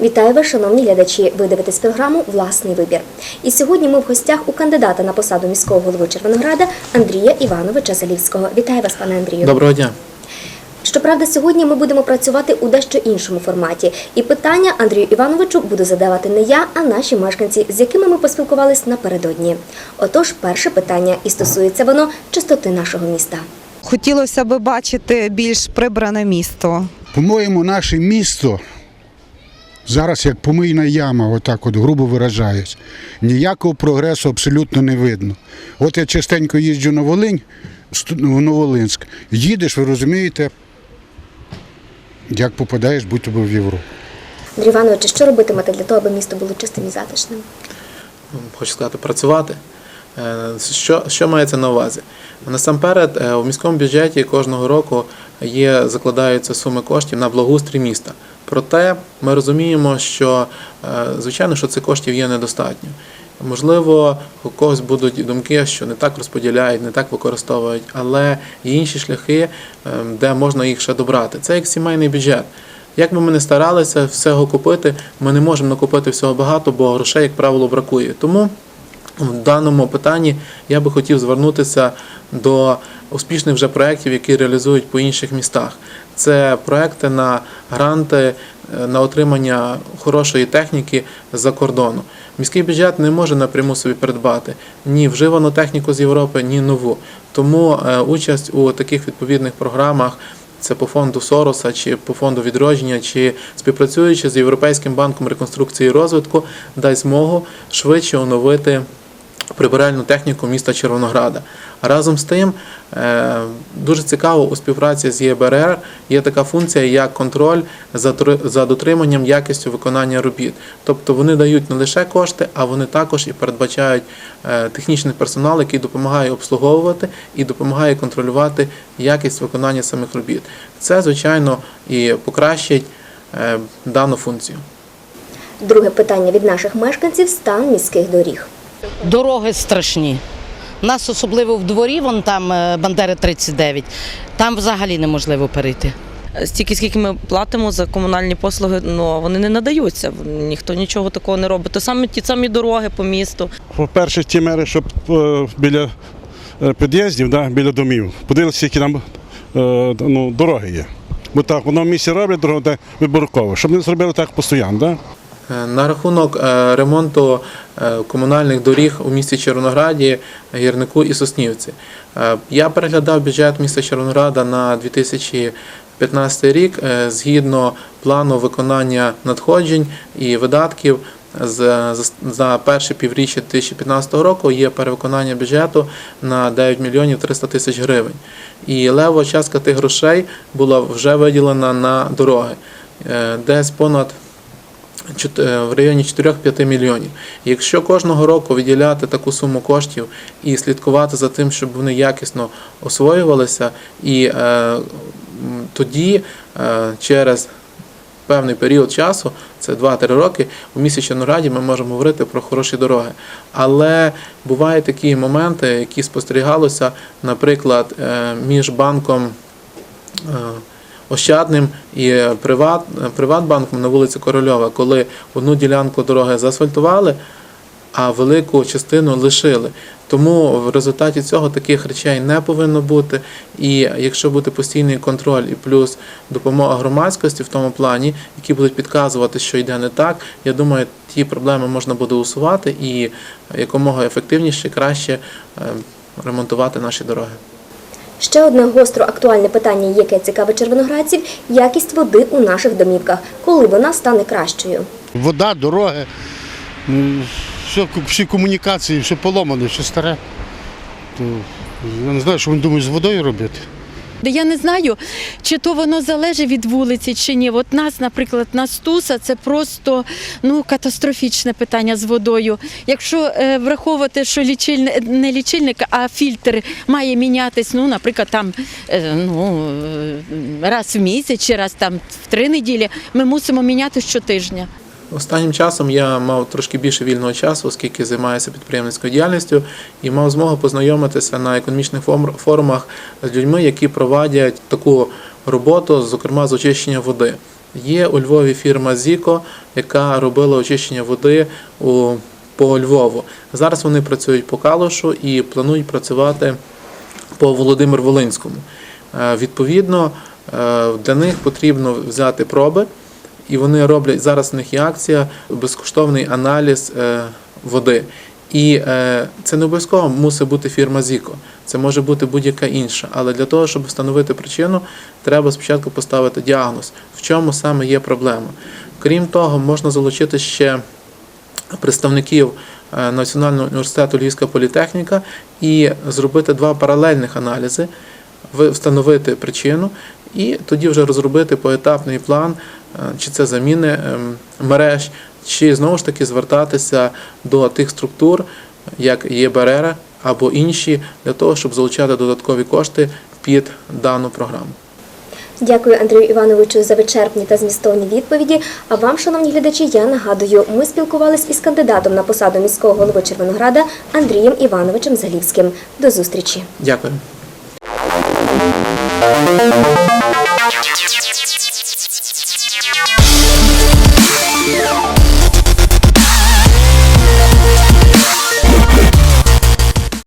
Вітаю вас, шановні глядачі. Ви дивитесь програму Власний вибір. І сьогодні ми в гостях у кандидата на посаду міського голови Червонограда Андрія Івановича Залівського. Вітаю вас, пане Андрію. Доброго дня. Щоправда, сьогодні ми будемо працювати у дещо іншому форматі. І питання Андрію Івановичу буду задавати не я, а наші мешканці, з якими ми поспілкувались напередодні. Отож, перше питання, і стосується воно чистоти нашого міста. Хотілося б бачити більш прибране місто. По-моєму, наше місто зараз як помийна яма, отак от грубо виражаюсь. Ніякого прогресу абсолютно не видно. От я частенько їжджу на Волинь, в Новолинськ. Їдеш, ви розумієте, як попадаєш будь-то в Європу. Андрій Іванович, що робитимете для того, аби місто було чистим і затишним? Хочу сказати, працювати. Е, Що, що мається на увазі? Насамперед, е, у міському бюджеті кожного року є, закладаються суми коштів на благоустрій міста. Проте ми розуміємо, що е, звичайно, що цих коштів є недостатньо. Можливо, у когось будуть думки, що не так розподіляють, не так використовують, але є інші шляхи, е, де можна їх ще добрати. Це як сімейний бюджет. Як би ми не старалися всього купити, ми не можемо накупити всього багато, бо грошей, як правило, бракує. Тому в даному питанні я би хотів звернутися до успішних вже проєктів, які реалізують по інших містах. Це проекти на гранти е, на отримання хорошої техніки з-за кордону. Міський бюджет не може напряму собі придбати ні вживану техніку з Європи, ні нову. Тому е, участь у таких відповідних програмах. Це по фонду Сороса чи по фонду відродження, чи співпрацюючи з Європейським банком реконструкції і розвитку, дасть змогу швидше оновити прибиральну техніку міста Червонограда. Разом з тим, е, дуже цікаво у співпраці з ЄБРР є така функція, як контроль за дотриманням якістю виконання робіт. Тобто вони дають не лише кошти, а вони також і передбачають е, технічний персонал, який допомагає обслуговувати і допомагає контролювати якість виконання самих робіт. Це, звичайно, і покращить е, дану функцію. Друге питання від наших мешканців стан міських доріг. Дороги страшні. У нас особливо в дворі, вон там е, Бандери 39, там взагалі неможливо перейти. Стільки, скільки ми платимо за комунальні послуги, ну вони не надаються. Ніхто нічого такого не робить. То саме ті самі дороги по місту. По-перше, ті мери, щоб е, біля е, під'їздів, да, біля домів, подивилися, які там ну, дороги є. Бо так, в одному місці роблять дорогу, де виборково, щоб не зробили так постійно. Да? Е, На рахунок е, ремонту е, комунальних доріг у місті Червонограді, Гірнику і Соснівці. Я переглядав бюджет міста Червонограда на 2015 рік згідно плану виконання надходжень і видатків. За, перше півріччя 2015 року є перевиконання бюджету на 9 мільйонів 300 тисяч гривень. І левова частка тих грошей була вже виділена на дороги. Десь понад в районі 4-5 мільйонів. Якщо кожного року виділяти таку суму коштів і слідкувати за тим, щоб вони якісно освоювалися, і е, тоді е, через певний період часу, це 2-3 роки, у місті Чорнораді ми можемо говорити про хороші дороги. Але бувають такі моменти, які спостерігалося, наприклад, е, між банком. Е, Ощадним і приват, Приватбанком на вулиці Корольова, коли одну ділянку дороги заасфальтували, а велику частину лишили. Тому в результаті цього таких речей не повинно бути. І якщо буде постійний контроль і плюс допомога громадськості в тому плані, які будуть підказувати, що йде не так, я думаю, ті проблеми можна буде усувати і якомога ефективніше, краще е, ремонтувати наші дороги. Ще одне гостро актуальне питання, яке цікаве червоноградців – якість води у наших домівках, коли вона стане кращою. Вода, дороги, все, всі комунікації, все поломане, все старе. То, я не знаю, що вони думають з водою робити. Я не знаю, чи то воно залежить від вулиці, чи ні. От нас, наприклад, Настуса, це просто ну, катастрофічне питання з водою. Якщо е, враховувати, що лічильник, не лічильник, а фільтр має мінятись, ну, наприклад, там е, ну, е, раз в місяць чи раз там в три неділі, ми мусимо міняти щотижня. Останнім часом я мав трошки більше вільного часу, оскільки займаюся підприємницькою діяльністю, і мав змогу познайомитися на економічних форум- форумах з людьми, які проводять таку роботу, зокрема з очищення води. Є у Львові фірма Зіко, яка робила очищення води у, по Львову. Зараз вони працюють по Калушу і планують працювати по Володимир Волинському. Е, Відповідно, е, для них потрібно взяти проби, і вони роблять зараз. У них є акція безкоштовний аналіз е, води. І е, це не обов'язково мусить бути фірма Зіко. Це може бути будь-яка інша. Але для того, щоб встановити причину, треба спочатку поставити діагноз, в чому саме є проблема. Крім того, можна залучити ще представників е, Національного університету Львівська політехніка і зробити два паралельних аналізи, встановити причину і тоді вже розробити поетапний план, е, чи це заміни ем, мереж, чи знову ж таки звертатися до тих структур, як є або інші, для того, щоб залучати додаткові кошти під дану програму. Дякую Андрію Івановичу за вичерпні та змістовні відповіді. А вам, шановні глядачі, я нагадую, ми спілкувались із кандидатом на посаду міського голови Червонограда Андрієм Івановичем Залівським. До зустрічі. Дякую. Thank you.